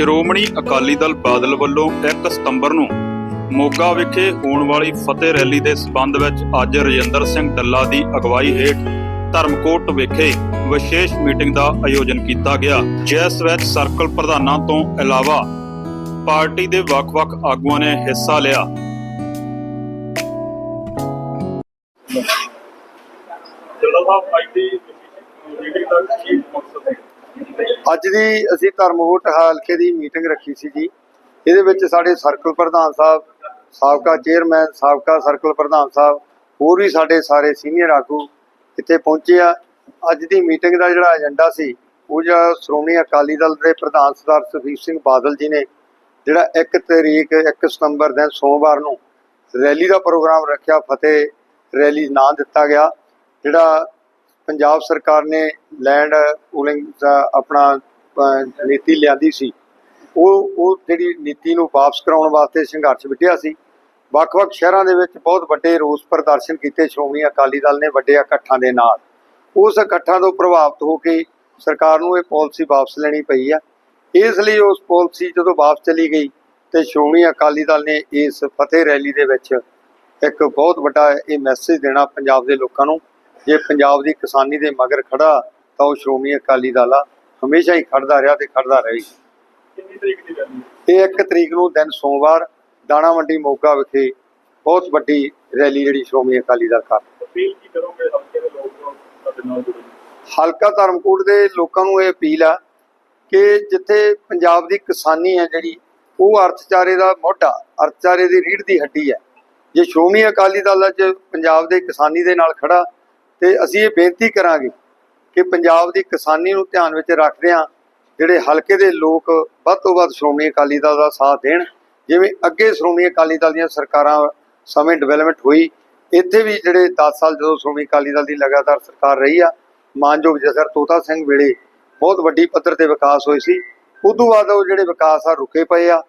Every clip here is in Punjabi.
ਸ਼੍ਰੋਮਣੀ ਅਕਾਲੀ ਦਲ ਬਾਦਲ ਵੱਲੋਂ 1 ਸਤੰਬਰ ਨੂੰ ਮੋਗਾ ਵਿਖੇ ਹੋਣ ਵਾਲੀ ਫਤਿਹ ਰੈਲੀ ਦੇ ਸਬੰਧ ਵਿੱਚ ਅੱਜ ਰਜਿੰਦਰ ਸਿੰਘ ਡੱਲਾ ਦੀ ਅਗਵਾਈ ਹੇਠ ਧਰਮਕੋਟ ਵਿਖੇ ਵਿਸ਼ੇਸ਼ ਮੀਟਿੰਗ ਦਾ ਆਯੋਜਨ ਕੀਤਾ ਗਿਆ। ਜਿਸ ਵਿੱਚ ਸਰਕਲ ਪ੍ਰਧਾਨਾਂ ਤੋਂ ਇਲਾਵਾ ਪਾਰਟੀ ਦੇ ਵੱਖ-ਵੱਖ ਆਗੂਆਂ ਨੇ ਹਿੱਸਾ ਲਿਆ ਡੱਲਾ ਸਾਹਿਬ ਅੱਜ ਦੀ ਮੀਟਿੰਗ ਦਾ ਕੀ ਮਕਸਦ ਹੈ ਅੱਜ ਦੀ ਅਸੀਂ ਧਰਮਕੋਟ ਹਲਕੇ ਦੀ ਮੀਟਿੰਗ ਰੱਖੀ ਸੀ ਜੀ। ਇਹਦੇ ਵਿੱਚ ਸਾਡੇ ਸਰਕਲ ਪ੍ਰਧਾਨ ਸਾਹਿਬ, ਸਾਬਕਾ ਚੇਅਰਮੈਨ, ਸਾਬਕਾ ਸਰਕਲ ਪ੍ਰਧਾਨ ਸਾਹਿਬ, ਹੋਰ ਵੀ ਸਾਡੇ ਸਾਰੇ ਸੀਨੀਅਰ ਆਗੂ ਇੱਥੇ ਪਹੁੰਚੇ ਆ। ਅੱਜ ਦੀ ਮੀਟਿੰਗ ਦਾ ਜਿਹੜਾ ਏਜੰਡਾ ਸੀ, ਉਹ ਜਿਹੜਾ ਸ਼੍ਰੋਮਣੀ ਅਕਾਲੀ ਦਲ ਦੇ ਪ੍ਰਧਾਨ ਸਰਦਾਰ ਸੁਖਬੀਰ ਸਿੰਘ ਬਾਦਲ ਜੀ ਨੇ ਜਿਹੜਾ 1 ਤਰੀਕ 1 ਸਤੰਬਰ ਦਿਨ ਸੋਮਵਾਰ ਨੂੰ ਰੈਲੀ ਦਾ ਪ੍ਰੋਗਰਾਮ ਰੱਖਿਆ, ਫਤਿਹ ਰੈਲੀ ਨਾਂ ਦਿੱਤਾ ਗਿਆ, ਜਿਹੜਾ ਪੰਜਾਬ ਸਰਕਾਰ ਨੇ ਲੈਂਡ ਪੂਲਿੰਗ ਦਾ ਆਪਣਾ ਨੀਤੀ ਲਿਆਂਦੀ ਸੀ। ਉਹ ਉਹ ਜਿਹੜੀ ਨੀਤੀ ਨੂੰ ਵਾਪਸ ਕਰਾਉਣ ਵਾਸਤੇ ਸੰਘਰਸ਼ ਵਿੱਢਿਆ ਸੀ। ਵੱਖ-ਵੱਖ ਸ਼ਹਿਰਾਂ ਦੇ ਵਿੱਚ ਬਹੁਤ ਵੱਡੇ ਰੋਸ ਪ੍ਰਦਰਸ਼ਨ ਕੀਤੇ ਸ਼੍ਰੋਮਣੀ ਅਕਾਲੀ ਦਲ ਨੇ ਵੱਡੇ ਇਕੱਠਾਂ ਦੇ ਨਾਲ। ਉਸ ਇਕੱਠਾਂ ਤੋਂ ਪ੍ਰਭਾਵਿਤ ਹੋ ਕੇ ਸਰਕਾਰ ਨੂੰ ਇਹ ਪਾਲਿਸੀ ਵਾਪਸ ਲੈਣੀ ਪਈ ਆ। ਇਸ ਲਈ ਉਸ ਪਾਲਿਸੀ ਜਦੋਂ ਵਾਪਸ ਚਲੀ ਗਈ ਤੇ ਸ਼੍ਰੋਮਣੀ ਅਕਾਲੀ ਦਲ ਨੇ ਇਸ ਫਤਿਹ ਰੈਲੀ ਦੇ ਵਿੱਚ ਇੱਕ ਬਹੁਤ ਵੱਡਾ ਇਹ ਮੈਸੇਜ ਦੇਣਾ ਪੰਜਾਬ ਦੇ ਲੋਕਾਂ ਨੂੰ ਜੇ ਪੰਜਾਬ ਦੀ ਕਿਸਾਨੀ ਦੇ ਮਗਰ ਖੜਾ ਤਾਂ ਉਹ ਸ਼੍ਰੋਮਣੀ ਅਕਾਲੀ ਦਲ ਆ ਹਮੇਸ਼ਾ ਹੀ ਖੜਦਾ ਰਿਹਾ ਤੇ ਖੜਦਾ ਰਹੇ ਕਿੰਨੀ ਤਰੀਕ ਦੀ ਇਹ 1 ਤਰੀਕ ਨੂੰ ਦਿਨ ਸੋਮਵਾਰ ਦਾਣਾ ਮੰਡੀ ਮੋਗਾ ਵਿਖੇ ਬਹੁਤ ਵੱਡੀ ਰੈਲੀ ਜਿਹੜੀ ਸ਼੍ਰੋਮਣੀ ਅਕਾਲੀ ਦਲ ਕਰ ਅਪੀਲ ਕੀ ਕਰੋਗੇ ਹਲਕੇ ਦੇ ਲੋਕ ਤੁਹਾਡੇ ਨਾਲ ਜੁੜੇ ਹਲਕਾ ਧਰਮਕੋਟ ਦੇ ਲੋਕਾਂ ਨੂੰ ਇਹ ਅਪੀਲ ਆ ਕਿ ਜਿੱਥੇ ਪੰਜਾਬ ਦੀ ਕਿਸਾਨੀ ਹੈ ਜਿਹੜੀ ਉਹ ਅਰਥਚਾਰੇ ਦਾ ਮੋਢਾ ਅਰਥਚਾਰੇ ਦੀ ਰੀੜ੍ਹ ਦੀ ਹੱਡੀ ਹੈ। ਜੇ ਸ਼੍ਰੋਮਣੀ ਅਕਾਲੀ ਦਲ ਅੱਜ ਪੰਜਾਬ ਦੇ ਕਿਸਾਨੀ ਦੇ ਨਾਲ ਖੜਾ ਤੇ ਅਸੀਂ ਇਹ ਬੇਨਤੀ ਕਰਾਂਗੇ ਕਿ ਪੰਜਾਬ ਦੀ ਕਿਸਾਨੀ ਨੂੰ ਧਿਆਨ ਵਿੱਚ ਰੱਖਦਿਆਂ ਜਿਹੜੇ ਹਲਕੇ ਦੇ ਲੋਕ ਵੱਧ ਤੋਂ ਵੱਧ ਸ਼੍ਰੋਮਣੀ ਅਕਾਲੀ ਦਲ ਦਾ ਸਾਥ ਦੇਣ, ਜਿਵੇਂ ਅੱਗੇ ਸ਼੍ਰੋਮਣੀ ਅਕਾਲੀ ਦਲ ਦੀਆਂ ਸਰਕਾਰਾਂ ਸਮੇਂ ਡਿਵੈਲਪਮੈਂਟ ਹੋਈ, ਇੱਥੇ ਵੀ ਜਿਹੜੇ 10 ਸਾਲ ਜਦੋਂ ਸ਼੍ਰੋਮਣੀ ਅਕਾਲੀ ਦਲ ਦੀ ਲਗਾਤਾਰ ਸਰਕਾਰ ਰਹੀ ਆ, ਮਾਨਯੋਗ ਜਸਰ ਤੋਤਾ ਸਿੰਘ ਵੇਲੇ ਬਹੁਤ ਵੱਡੀ ਪੱਧਰ ਤੇ ਵਿਕਾਸ ਹੋਈ ਸੀ, ਉਦੋਂ ਬਾਅਦ ਉਹ ਜਿਹੜੇ ਵਿਕਾਸ ਆ ਰੁਕੇ ਪਏ ਆ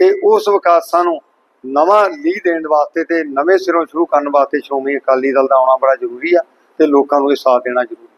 ਤੇ ਉਸ ਵਿਕਾਸਾਂ ਨੂੰ ਨਵਾਂ ਲੀਹ ਦੇਣ ਵਾਸਤੇ ਤੇ ਨਵੇਂ ਸਿਰੋਂ ਸ਼ੁਰੂ ਕਰਨ ਵਾਸਤੇ ਸ਼੍ਰੋਮਣੀ ਅਕਾਲੀ ਦਲ ਦਾ ਆਉਣਾ ਬੜਾ ਜ਼ਰੂਰੀ ਆ। ਤੇ ਲੋਕਾਂ ਨੂੰ ਇਹ ਸਾਥ ਦੇਣਾ ਜ਼ਰੂਰੀ